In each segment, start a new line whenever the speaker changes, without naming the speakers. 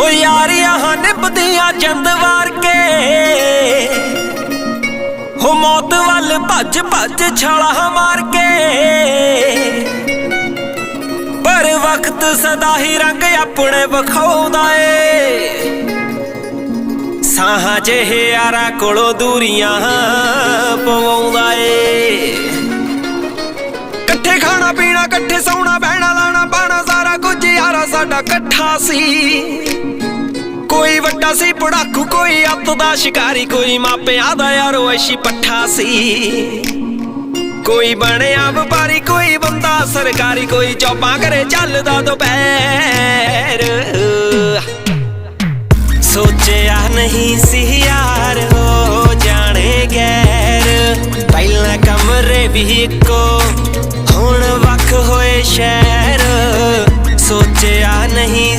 ਓ ਯਾਰੀਆਂ ਹਾਂ ਨਿਭਦੀਆਂ ਚੰਦ ਵਾਰ ਕੇ ਹੋ ਮੌਤ ਵੱਲ ਭੱਜ ਭੱਜ ਛਾਲਾ ਮਾਰ ਕੇ ਪਰ ਵਕਤ ਸਦਾ ਹੀ ਰੰਗ ਆਪਣੇ ਵਿਖਾਉਂਦਾ ਏ। ਸਾਹਾਂ ਜਿਹੇ ਯਾਰਾ ਕੋਲੋਂ ਦੂਰੀਆਂ ਪਵਾਉਂਦਾ ਏ। ਇਕੱਠੇ ਖਾਣਾ ਪੀਣਾ, ਇਕੱਠੇ ਸੌਣਾ, ਬਹਿਣਾ, ਲਾਣਾ, ਪਾਣਾ, ਸਾਰਾ ਕੁਝ ਯਾਰਾ ਸਾਡਾ ਇਕੱਠਾ ਸੀ। ਵੱਡਾ ਸੀ, ਪੜਾਕੂ ਕੋਈ ਅੱਤ ਦਾ ਸ਼ਿਕਾਰੀ, ਕੋਈ ਮਾਪਿਆਂ ਦਾ ਯਾਰੋ ਐਸ਼ੀ ਪੱਠਾ ਸੀ। ਕੋਈ ਬਣਿਆ ਵਪਾਰੀ, ਕੋਈ ਬੰਦਾ ਸਰਕਾਰੀ, ਕੋਈ ਚੌਪਾਂ ਕਰੇ ਚੱਲਦਾ ਦੁਪਹਿਰ। ਸੋਚਿਆ ਨਹੀਂ ਸੀ ਯਾਰ, ਹੋ ਜਾਣੇ ਗੈਰ। ਪਹਿਲਾਂ ਕਮਰੇ ਵੀ ਇੱਕੋ, ਹੁਣ ਵੱਖ ਹੋਏ ਸ਼ਹਿਰ। ਸੋਚਿਆ ਨਹੀਂ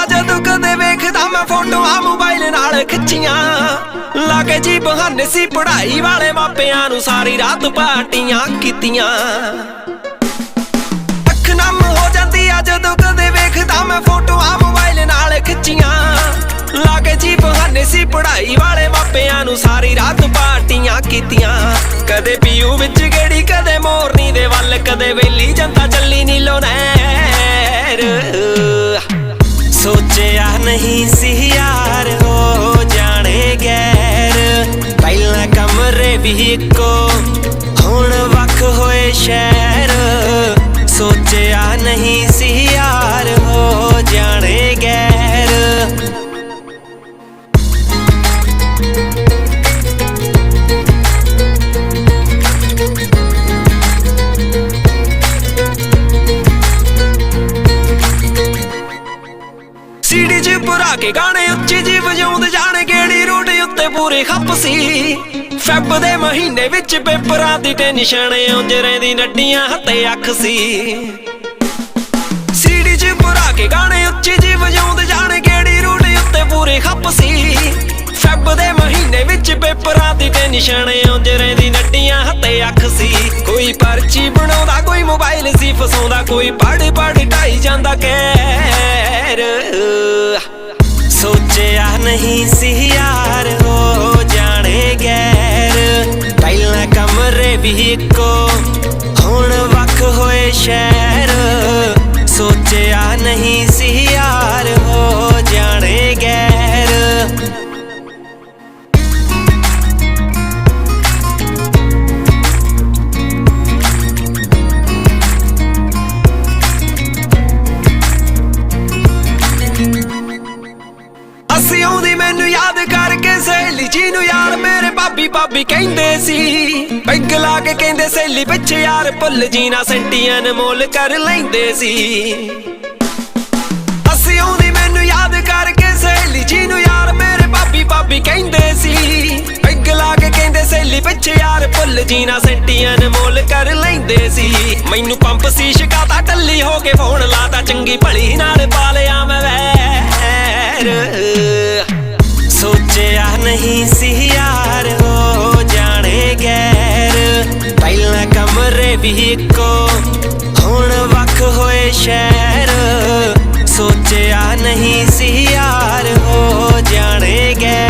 ਆ, ਜਦੋਂ ਕਦੇ ਵੇਖਦਾ ਮੈਂ ਫੋਟੋਆਂ ਮੋਬਾਈਲ ਨਾਲ ਖਿੱਚੀਆਂ। ਲਾਗੇ ਜੀ ਬਹਾਨੇ ਸੀ ਪੜ੍ਹਾਈ ਵਾਲੇ ਮਾਪਿਆਂ ਨੂੰ ਸਾਰੀ ਰਾਤ ਪਾਰਟੀਆਂ ਕੀਤੀਆਂ। ਅੱਖ ਨਮ ਹੋ ਜਾਂਦੀ ਆ, ਜਦੋਂ ਕਦੇ ਵੇਖਦਾ ਮੈਂ ਫੋਟੋਆਂ ਮੋਬਾਈਲ ਨਾਲ ਖਿੱਚੀਆਂ। ਲਾਗੇ ਜੀ ਬਹਾਨੇ ਸੀ ਪੜ੍ਹਾਈ ਵਾਲੇ ਮਾਪਿਆਂ ਨੂੰ ਸਾਰੀ ਰਾਤ ਪਾਰਟੀਆਂ ਕੀਤੀਆਂ। ਕਦੇ ਪੀਊ ਵਿੱਚ ਗੇੜੀ, ਕਦੇ ਮੋਰਨੀ ਦੇ ਵੱਲ, ਕਦੇ ਵੇਲੀ ਜਾਂਦਾ ਚੱਲੀ ਨੀਲੋ ਨਹਿਰ। ਸੋਚਿਆ ਨਹੀਂ ਸੀ ਯਾਰ ਹੋ ਜਾਣੇ ਗੈਰ ਪਹਿਲਾਂ ਕਮਰੇ ਵੀ ਇੱਕੋ ਹੁਣ ਵੱਖ ਹੋਏ ਸ਼ਹਿਰ ਸੋਚਿਆ ਨਹੀਂ ਰੂਟ ਉੱਤੇ ਖੱਪ ਸੀ। ਫੈਬ ਦੇ ਮਹੀਨੇ ਵਿੱਚ ਪੇਪਰਾਂ ਦੀ ਟੈਨਸ਼ਨ ਉਂਝ ਰਹਿੰਦੀ, ਨੱਡੀਆਂ ਹੱਤੇ ਅੱਖ ਸੀ। ਸੀਡੀ 'ਚ ਭਰਾ ਕੇ ਗਾਣੇ, ਉੱਚੀ ਜੀ ਵਜਾਉਂਦੇ ਜਾਣੇ, ਕਿਹੜੀ ਰੂਟ ਉੱਤੇ ਪੂਰੇ ਖੱਪ ਸੀ। ਫੈਬ ਦੇ ਮਹੀਨੇ ਵਿੱਚ ਪੇਪਰਾਂ ਦੀ ਟੈਨਸ਼ਨ ਉਂਝ ਰਹਿੰਦੀ, ਨੱਡੀਆਂ ਹੱਤੇ ਅੱਖ ਸੀ। ਕੋਈ ਪਰਚੀ ਬਣਾਉਂਦਾ, ਕੋਈ ਮੋਬਾਈਲ ਸੀ, ਫਸਾਉਂਦਾ, ਕੋਈ ਪੜ ਪੜ ਢਾਈ ਜਾਂਦਾ ਕਹਿਰ ਵੀ ਇੱਕੋ। ਹੁਣ ਵੱਖ ਹੋਏ ਸ਼ਹਿਰ, ਸੋਚਿਆ ਨਹੀਂ ਸੀ ਯਾਰ ਹੋ ਜਾਣੇ ਗੈਰ। ਅਸੀਂ ਆਉਂਦੀ ਮੈਨੂੰ ਯਾਦ ਕਰਕੇ ਸਹੇਲੀ ਜੀ ਨੂੰ ਯਾਰ ਮੇਰੇ ਭਾਬੀ ਭਾਬੀ ਕਹਿੰਦੇ ਸੀ। ਪੈਗ ਲਾ ਕੇ ਕਹਿੰਦੇ ਸਹੇਲੀ ਪਿੱਛੇ ਯਾਰ ਭੁੱਲ ਜੀ ਸੈਂਟੀਆਂ ਮੋਲ ਕਰ ਲੈਂਦੇ ਸੀ। ਅਸੀਂ ਆਉਂਦੀ ਮੈਨੂੰ ਯਾਦ ਕਰਕੇ ਸਹੇਲੀ ਜੀ ਨੂੰ ਯਾਰ ਮੇਰੇ ਭਾਬੀ ਭਾਬੀ ਕਹਿੰਦੇ ਸੀ। ਪੈਗ ਲਾ ਕੇ ਕਹਿੰਦੇ ਸਹੇਲੀ ਪਿੱਛੇ ਯਾਰ ਭੁੱਲ ਜੀ ਨਾ ਸੈਂਟੀਆਂ ਮੋਲ ਕਰ ਲੈਂਦੇ ਸੀ। ਮੈਨੂੰ ਪੰਪ ਸੀ ਸ਼ਿਕਾਤਾ ਟੱਲੀ ਹੋ ਕੇ ਫੋਨ ਲਾਤਾ, ਚੰਗੀ ਭਲੀ ਨਾਲ ਪਾ ਲਿਆ ਮੈਂ ਵੈਰ। ਨਹੀਂ ਸੀ ਯਾਰ ਹੋ ਜਾਣੇ ਗੈਰ। ਪਹਿਲਾਂ ਕਮਰੇ ਵੀ ਇੱਕੋ, ਹੁਣ ਵੱਖ ਹੋਏ ਸ਼ਹਿਰ। ਸੋਚਿਆ ਨਹੀਂ ਸੀ ਯਾਰ ਹੋ ਜਾਣੇ ਗੈਰ।